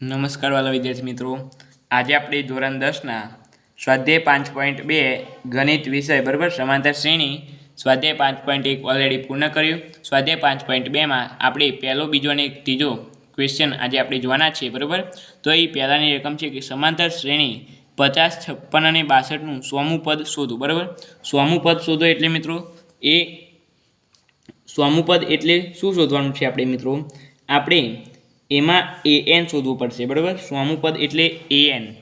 નમસ્કાર વાલા વિદ્યાર્થી મિત્રો. આજે આપણે ધોરણ દસના સ્વાધ્યાય પાંચ પોઈન્ટ બે ગણિત વિષય બરાબર સમાંતર શ્રેણી સ્વાધ્યાય પાંચ પોઈન્ટ એક ઓલરેડી પૂર્ણ કર્યું. સ્વાધ્યાય પાંચ પોઈન્ટ બેમાં આપણે પહેલો, બીજો અને ત્રીજો ક્વેશ્ચન આજે આપણે જોવાના છીએ, બરાબર? તો એ પહેલાંની રકમ છે કે સમાંતર શ્રેણી પચાસ, છપ્પન અને બાસઠનું સોમું પદ શોધો, બરાબર? સોમું પદ શોધો એટલે મિત્રો, એ સોમું પદ એટલે શું શોધવાનું છે આપણે મિત્રો? આપણે એમાં એ એન શોધવું પડશે, બરાબર? સ્વામુ પદ એટલે એ એન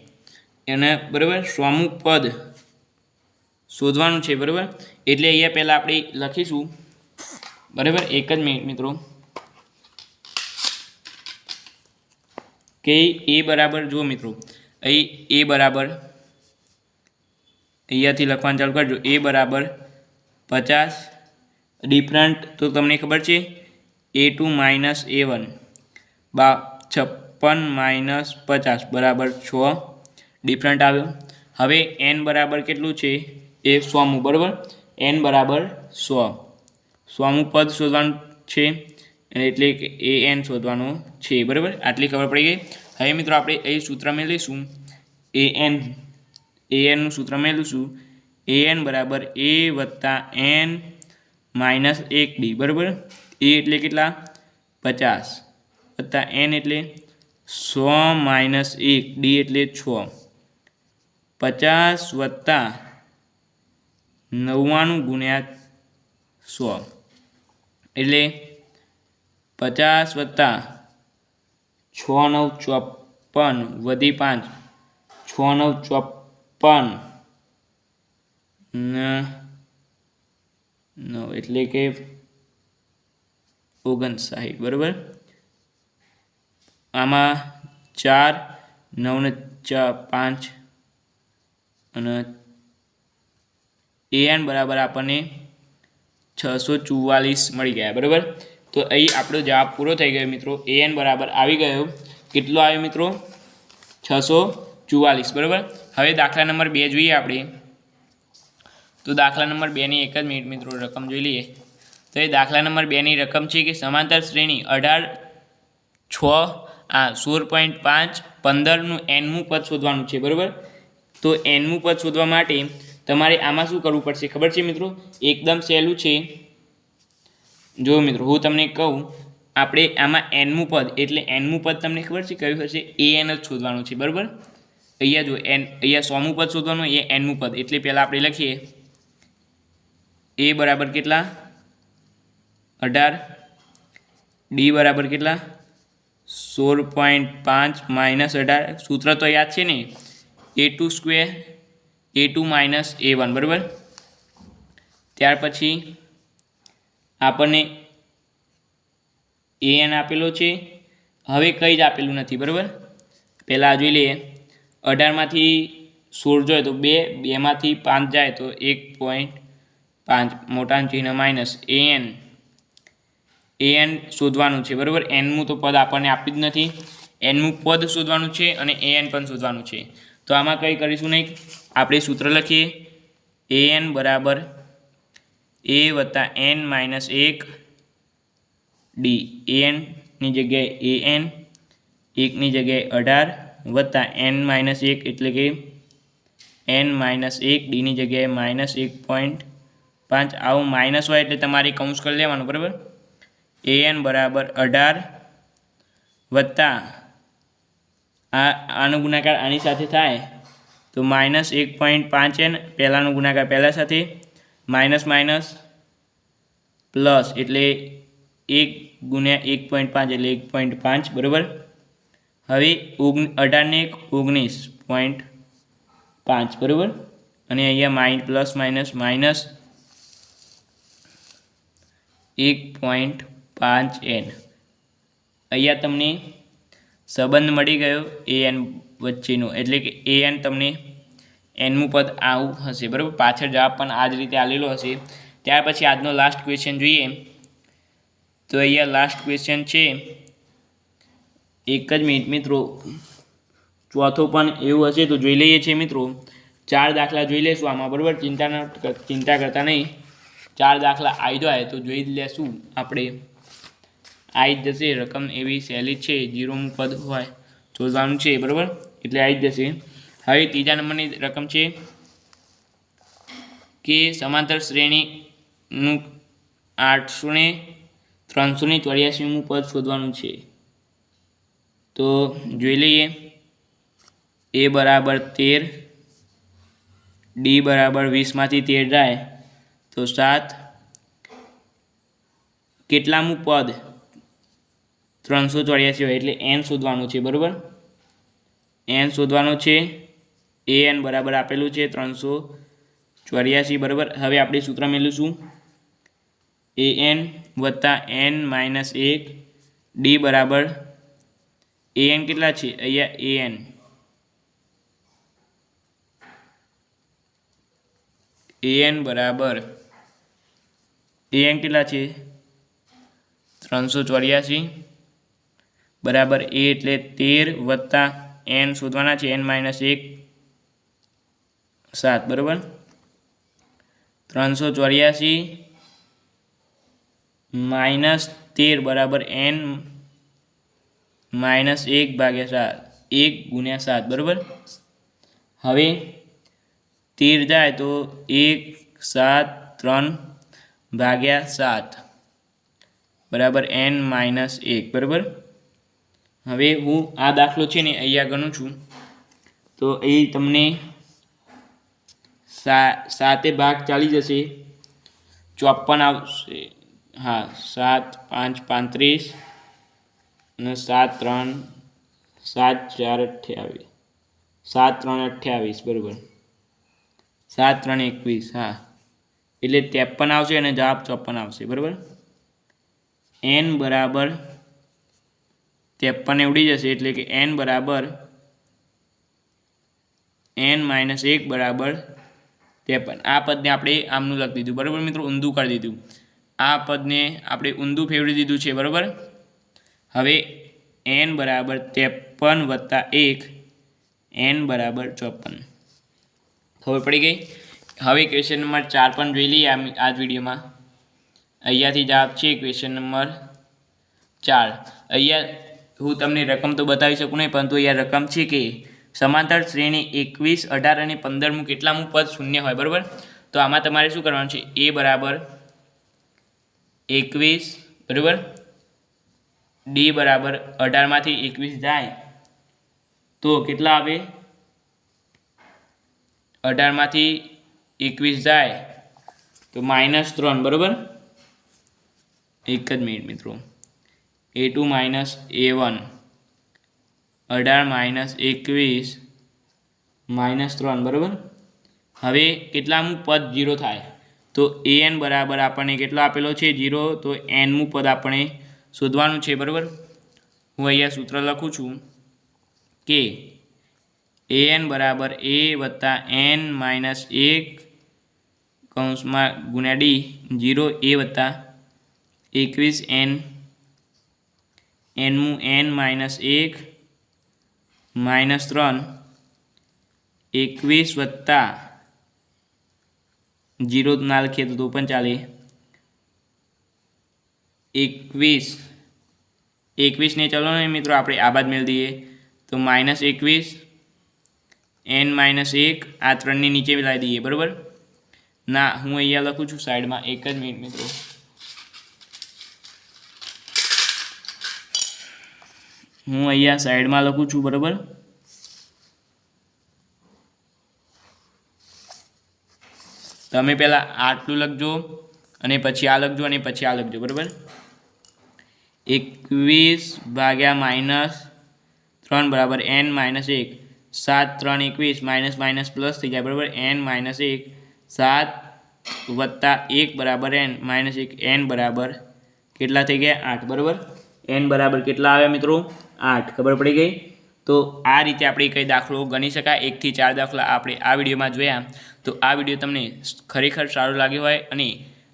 એને, બરાબર? સ્વામુ પદ શોધવાનું છે, બરાબર? એટલે અહીંયા પહેલાં આપણે લખીશું. બરાબર? એક જ મિનિટ, મિત્રો. કે એ બરાબર, જુઓ, મિત્રો. અહીં એ બરાબર. અહીંયાથી લખવાનું ચાલુ કરજો. એ બરાબર પચાસ. ડિફરન્ટ તો તમને ખબર છે? A two minus A one બા છપ્પન માઇનસ પચાસ. બરાબર છ. ડિફરન્ટ આવ્યો હવે એન બરાબર કેટલું છે? એ સોમું બરાબર? એન બરાબર સો. સોમું પદ શોધવાનું છે એટલે કે એ એન શોધવાનું છે, બરાબર? આટલી ખબર પડી ગઈ. હવે મિત્રો આપણે એ સૂત્ર મેળવીશું. એ એન એ એનનું સૂત્ર મેળવીશું. એ એન બરાબર એ વત્તા એન માઇનસ એક ડી બરાબર? એ એટલે કેટલા? પચાસ. વત્તા એન એટલે સો માઇનસ એક ડી એટલે છ. પચાસ વત્તા નવ્વાણું ગુણ્યા સો. એટલે પચાસ વત્તા છ નવ ચોપન વધી પાંચ, છ નવ ચોપન નવ એટલે કે ઓગણસાઠ, બરાબર? આમાં ચાર નવને ચાર પાંચ અને એન બરાબર આપણને છસો ચુવાલીસ મળી ગયા, બરાબર? તો અહીં આપણો જવાબ પૂરો થઈ ગયો મિત્રો. એન બરાબર આવી ગયો. કેટલો આવ્યો મિત્રો? છસો ચુવાલીસ, બરાબર? હવે દાખલા નંબર બે જોઈએ આપણે. તો દાખલા નંબર બેની એક જ મિનિટ મિત્રો રકમ જોઈ લઈએ. તો એ દાખલા નંબર બેની રકમ છે કે સમાંતર શ્રેણી અઢાર, છ આ સોળ પોઈન્ટ પાંચ પંદરનું એનમું પદ શોધવાનું છે, બરાબર? તો એનમું પદ શોધવા માટે તમારે આમાં શું કરવું પડશે, ખબર છે મિત્રો? એકદમ સહેલું છે. જો મિત્રો, હું તમને કહું, આપણે આમાં એનમું પદ, એટલે એનમું પદ તમને ખબર છે કયું હશે? એ એન જ શોધવાનું છે, બરાબર? અહીંયા જો એન, અહીંયા સોમું પદ શોધવાનું એ એનમું પદ. એટલે પહેલાં આપણે લખીએ. એ બરાબર કેટલા? અઢાર. ડી બરાબર કેટલા? સોળ પોઈન્ટ પાંચ માઇનસ અઢાર. સૂત્ર તો યાદ છે ને? A two square A two minus A one બરાબર? ત્યાર પછી આપણને એ એન આપેલો છે. હવે કંઈ જ આપેલું નથી, બરાબર? પહેલાં જોઈ લઈએ. અઢારમાંથી સોળ જોઈએ તો બે, બેમાંથી પાંચ જાય તો એક પોઈન્ટ પાંચ. મોટા ચિહ્ન માઇનસ એ એન એન શોધવાનું છે, બરાબર? એનમું તો પદ આપણને આપી જ નથી. એનમું પદ શોધવાનું છે અને એન પણ શોધવાનું છે. તો આમાં કંઈ કરીશું નહીં. આપણે સૂત્ર લખીએ. એન બરાબર એ વત્તા એન માઇનસ એક ડી. એનની જગ્યાએ એ એન એકની જગ્યાએ અઢાર વત્તા એન માઇનસ એક એટલે કે એન માઇનસ એક ડીની જગ્યાએ માઇનસ એક પોઈન્ટ પાંચ. આવું માઇનસ હોય એટલે તમારે કૌંસ કરી લેવાનું, બરાબર? એન બરાબર અઢાર વત્તા આ, આનો ગુણાકાર આની સાથે થાય તો માઇનસ એક પોઈન્ટ પાંચ એન, પહેલાંનો ગુણાકાર પહેલાં સાથે, માઇનસ માઇનસ પ્લસ એટલે એક ગુણ્યા એક પોઈન્ટ પાંચ એટલે એક પોઈન્ટ પાંચ, બરાબર? હવે ઓગણ અઢારને એક, ઓગણીસ પોઈન્ટ પાંચ, બરાબર? અને અહીંયા માઇન, પ્લસ માઇનસ માઇનસ એક પોઈન્ટ પાંચ એન. અહીંયા તમને સંબંધ મળી ગયો એ એન વચ્ચેનો. એટલે કે એ એન તમને એનનું પદ આવું હશે, બરાબર? પાછળ જવાબ પણ આ જ રીતે આવેલો હશે. ત્યાર પછી આજનો લાસ્ટ ક્વેશ્ચન જોઈએ. તો અહીંયા લાસ્ટ ક્વેશ્ચન છે, એક જ મિનિટ મિત્રો. ચોથો પણ એવું હશે તો જોઈ લઈએ છીએ મિત્રો. ચાર દાખલા જોઈ લઈશું આમાં, બરાબર? ચિંતા ચિંતા કરતા નહીં. ચાર દાખલા આવી જાય તો જોઈ લેશું આપણે. આવી જ જશે, રકમ એવી સહેલી છે જીરોનું પદ હોય શોધવાનું છે, બરાબર? એટલે આવી જ જશે. હવે ત્રીજા નંબરની રકમ છે કે સમાંતર શ્રેણીનું આઠસો ને ત્રણસો ને ચોર્યાસીમું પદ શોધવાનું છે. તો જોઈ લઈએ. એ બરાબર તેર, ડી બરાબર વીસમાંથી તેર જાય તો સાત. કેટલામું પદ? ત્રણસો ચોર્યાસી હોય એટલે એન શોધવાનું છે, બરાબર? એન શોધવાનું છે, એ એન બરાબર આપેલું છે, ત્રણસો ચોર્યાસી, બરાબર? હવે આપણે સૂત્ર મેળવીશું. એ એન વત્તા એન માઇનસ એક ડી બરાબર. એ એન કેટલા છે? અહીંયા એ એન એ એન બરાબર. એ એન કેટલા છે? ત્રણસો ચોર્યાસી. બરાબર એ એટલે તેર વત્તા એન શોધવાના છે, એન માઇનસ એક, સાત, બરાબર? ત્રણસો ચોર્યાસી માઇનસ તેર બરાબર એન માઇનસ એક ભાગ્યા સાત, એક ગુણ્યા સાત, બરાબર? હવે તેર જાય તો એક, સાત, ત્રણ ભાગ્યા સાત, બરાબર એન માઇનસ એક, બરાબર? હવે હું આ દાખલો છે ને અહીંયા ગણું છું. તો એ તમને સા, સાતે ભાગ ચાલી જશે. ચોપન આવશે. હા, સાત, પાંચ, પાંત્રીસ અને સાત, ત્રણ, સાત, ચાર, અઠ્યાવીસ. સાત, ત્રણ, અઠ્યાવીસ, બરાબર. સાત, ત્રણ, એકવીસ, હા. એટલે ત્રેપન આવશે અને જવાબ ચોપન આવશે, બરાબર? એન બરાબર ત્રેપન ઉડી જશે એટલે કે એન બરાબર એન માઇનસ એક બરાબર ત્રેપન. આ પદને આપણે આમનું લખી દીધું. બરાબર મિત્રો? ઊંધું કરી દીધું. આ પદને આપણે ઊંધું ફેરવી દીધું છે. બરાબર? હવે એન બરાબર ત્રેપન વત્તા એક એન બરાબર ચોપન. ખબર પડી ગઈ? હવે ક્વેશ્ચન નંબર ચાર પણ જોઈ લઈએ આ જ વિડીયોમાં. અહીંયાથી જવાબ છે ક્વેશ્ચન નંબર ચાર. અહીંયા હું તમને રકમ તો બતાવી શકું નહીં, પરંતુ અહીંયા રકમ છે કે સમાંતર શ્રેણી એકવીસ, અઢાર અને પંદરમું કેટલામું પદ શૂન્ય હોય, બરાબર? તો આમાં તમારે શું કરવાનું છે? એ બરાબર એકવીસ, બરાબર? ડી બરાબર અઢારમાંથી એકવીસ જાય. તો કેટલા આવે? અઢારમાંથી એકવીસ જાય. તો માઇનસ ત્રણ, બરાબર? એક જ મિનિટ મિત્રો. A two minus A one અઢાર માઇનસ એકવીસ માઇનસ ત્રણ, બરાબર? હવે કેટલામું પદ જીરો થાય? તો એ એન બરાબર આપણને કેટલો આપેલો છે જીરો તો એનમું પદ આપણે શોધવાનું છે, બરાબર? હું અહીંયા સૂત્ર લખું છું કે એ એન બરાબર એ વત્તા એન માઇનસ એક કૌંસમાં ગુણ્યા ડી જીરો એ વત્તા એકવીસ એન એનમું એન માઇનસ એક માઇનસ ત્રણ એકવીસ વત્તા જીરો ના લખીએ તો પણ ચાલે. એકવીસ. એકવીસને ચલો ને મિત્રો આપણે આ બાદ મેળ દઈએ. તો માઇનસ એકવીસ એન માઇનસ એક, આ ત્રણની નીચે લાવી દઈએ, બરાબર? ના, હું અહીંયા લખું છું સાઈડમાં એક જ મિનિટ મિત્રો. હું અહીંયા સાઈડમાં લખું છું, બરાબર? તમે પહેલાં આટલું લખજો અને પછી આ લખજો અને પછી આ લખજો, બરાબર? એકવીસ ભાગ્યા માઇનસ ત્રણ બરાબર એન માઇનસ એક. સાત ત્રણ એકવીસ માઇનસ માઇનસ પ્લસ થઈ જાય, બરાબર? એન માઇનસ એક. સાત વત્તા એક બરાબર એન માઇનસ એક. એન બરાબર કેટલા થઈ ગયા? આઠ, બરાબર? એન બરાબર કેટલા આવ્યા મિત્રો? આઠ, ખબર પડી ગઈ? તો આ રીતે આપણે કઈ દાખલો ગણી શકાય. એકથી ચાર દાખલા આપણે આ વિડીયોમાં જોયા. તો આ વીડિયો તમને ખરેખર સારો લાગ્યો હોય અને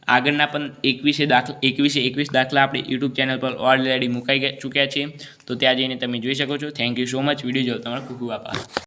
આગળના પણ એકવીસે દાખલા, એકવીસે એકવીસ દાખલા આપણે યુટ્યુબ ચેનલ પર ઓલરેડી મુકાઈ ચૂક્યા છે તો ત્યાં જઈને તમે જોઈ શકો છો. Thank you so much video જોવા તમારો ખૂબ ખૂબ આભાર.